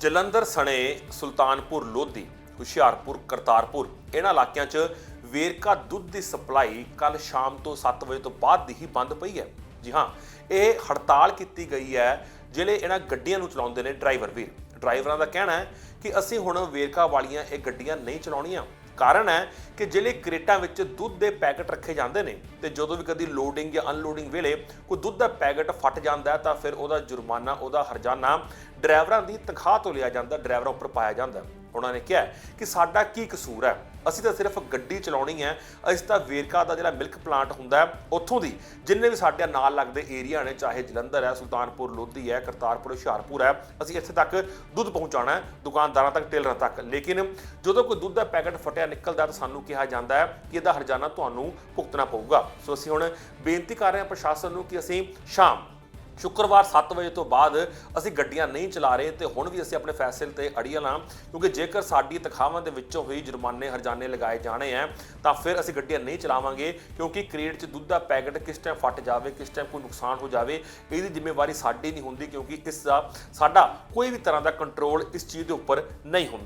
ਜਲੰਧਰ ਸਣੇ ਸੁਲਤਾਨਪੁਰ ਲੋਧੀ, ਹੁਸ਼ਿਆਰਪੁਰ, ਕਰਤਾਰਪੁਰ। ਇਹਨਾਂ ਇਲਾਕਿਆਂ 'ਚ ਵੇਰਕਾ ਦੁੱਧ ਦੀ ਸਪਲਾਈ ਕੱਲ ਸ਼ਾਮ ਤੋਂ 7 ਵਜੇ ਤੋਂ ਬਾਅਦ ਦੀ ਹੀ ਬੰਦ ਪਈ ਹੈ। ਜੀ ਹਾਂ, ਇਹ ਹੜਤਾਲ ਕੀਤੀ ਗਈ ਹੈ, ਜਿਹੜੇ ਇਹਨਾਂ ਗੱਡੀਆਂ ਨੂੰ ਚਲਾਉਂਦੇ ਨੇ ਡਰਾਈਵਰ ਵੀਰ। ਡਰਾਈਵਰਾਂ ਦਾ ਕਹਿਣਾ ਹੈ ਕਿ ਅਸੀਂ ਹੁਣ ਵੇਰਕਾ ਵਾਲੀਆਂ ਇਹ ਗੱਡੀਆਂ ਨਹੀਂ ਚਲਾਉਣੀਆਂ। ਕਾਰਨ ਹੈ ਕਿ ਜਿਹੜੇ ਕ੍ਰੇਟਾਂ ਵਿੱਚ ਦੁੱਧ ਦੇ ਪੈਕੇਟ ਰੱਖੇ ਜਾਂਦੇ ਨੇ ਤੇ ਜਦੋਂ ਵੀ ਕਦੀ ਲੋਡਿੰਗ ਜਾਂ ਅਨਲੋਡਿੰਗ ਵੇਲੇ ਕੋਈ ਦੁੱਧ ਦਾ ਪੈਕੇਟ ਫਟ ਜਾਂਦਾ ਤਾਂ ਫਿਰ ਉਹਦਾ ਜੁਰਮਾਨਾ, ਉਹਦਾ ਹਰਜਾਨਾ ਡਰਾਈਵਰਾਂ ਦੀ ਤਨਖਾਹ ਤੋਂ ਲਿਆ ਜਾਂਦਾ, ਡਰਾਈਵਰਾਂ ਉੱਪਰ ਪਾਇਆ ਜਾਂਦਾ। ਉਹਨਾਂ ਨੇ ਕਿਹਾ ਕਿ ਸਾਡਾ ਕੀ ਕਸੂਰ ਹੈ? ਅਸੀਂ ਤਾਂ ਸਿਰਫ ਗੱਡੀ ਚਲਾਉਣੀ ਹੈ। ਅਸੀਂ ਤਾਂ ਵੇਰਕਾ ਦਾ ਜਿਹੜਾ ਮਿਲਕ ਪਲਾਂਟ ਹੁੰਦਾ ਹੈ, ਉੱਥੋਂ ਦੀ ਜਿੰਨੇ ਵੀ ਸਾਡੇ ਨਾਲ ਲੱਗਦੇ ਏਰੀਆ ਨੇ, ਚਾਹੇ ਜਲੰਧਰ ਹੈ, ਸੁਲਤਾਨਪੁਰ, ਲੋਧੀ ਹੈ, ਕਰਤਾਰਪੁਰ, ਹੁਸ਼ਿਆਰਪੁਰ ਹੈ, ਅਸੀਂ ਇੱਥੇ ਤੱਕ ਦੁੱਧ ਪਹੁੰਚਾਉਣਾ ਹੈ, ਦੁਕਾਨਦਾਰਾਂ ਤੱਕ, ਟੇਲਰਾਂ ਤੱਕ। ਲੇਕਿਨ ਜਦੋਂ ਕੋਈ ਦੁੱਧ ਦਾ ਪੈਕੇਟ ਫਟਿਆ, ਨਿਕਲਦਾ ਤਾਂ ਸਾਨੂੰ ਕਿਹਾ ਜਾਂਦਾ ਹੈ ਕਿ ਇਹਦਾ ਹਰਜਾਨਾ ਤੁਹਾਨੂੰ ਭੁਗਤਣਾ ਪਊਗਾ। ਸੋ ਅਸੀਂ ਹੁਣ ਬੇਨਤੀ ਕਰ ਰਹੇ ਹਾਂ ਪ੍ਰਸ਼ਾਸਨ ਨੂੰ ਕਿ ਅਸੀਂ ਸ਼ਾਮ ਸ਼ੁੱਕਰਵਾਰ 7 ਵਜੇ ਤੋਂ ਬਾਅਦ ਅਸੀਂ ਗੱਡੀਆਂ ਨਹੀਂ ਚਲਾ ਰਹੇ ਤੇ ਹੁਣ ਵੀ ਅਸੀਂ ਆਪਣੇ ਫੈਸਲੇ ਤੇ ਅੜੀਅਲ ਹਾਂ ਕਿਉਂਕਿ ਜੇਕਰ ਸਾਡੀ ਤਨਖਾਹਾਂ ਦੇ ਵਿੱਚੋਂ ਹੀ ਜੁਰਮਾਨੇ, ਹਰਜਾਨੇ ਲਗਾਏ ਜਾਣੇ ਆ, ਤਾਂ ਫਿਰ ਅਸੀਂ ਗੱਡੀਆਂ ਨਹੀਂ ਚਲਾਵਾਂਗੇ, ਕਿਉਂਕਿ ਕ੍ਰੇਟ 'ਚ ਦੁੱਧ ਦਾ ਪੈਕੇਟ ਕਿਸ ਟਾਈਮ ਫਟ ਜਾਵੇ, ਕਿਸ ਟਾਈਮ ਕੋਈ ਨੁਕਸਾਨ ਹੋ ਜਾਵੇ, ਇਹਦੀ ਜ਼ਿੰਮੇਵਾਰੀ ਸਾਡੀ ਨਹੀਂ ਹੁੰਦੀ, ਕਿਉਂਕਿ ਇਸ ਦਾ ਸਾਡਾ ਕੋਈ ਵੀ ਤਰ੍ਹਾਂ ਦਾ ਕੰਟਰੋਲ ਇਸ ਚੀਜ਼ ਦੇ ਉੱਪਰ ਨਹੀਂ ਹੁੰਦਾ।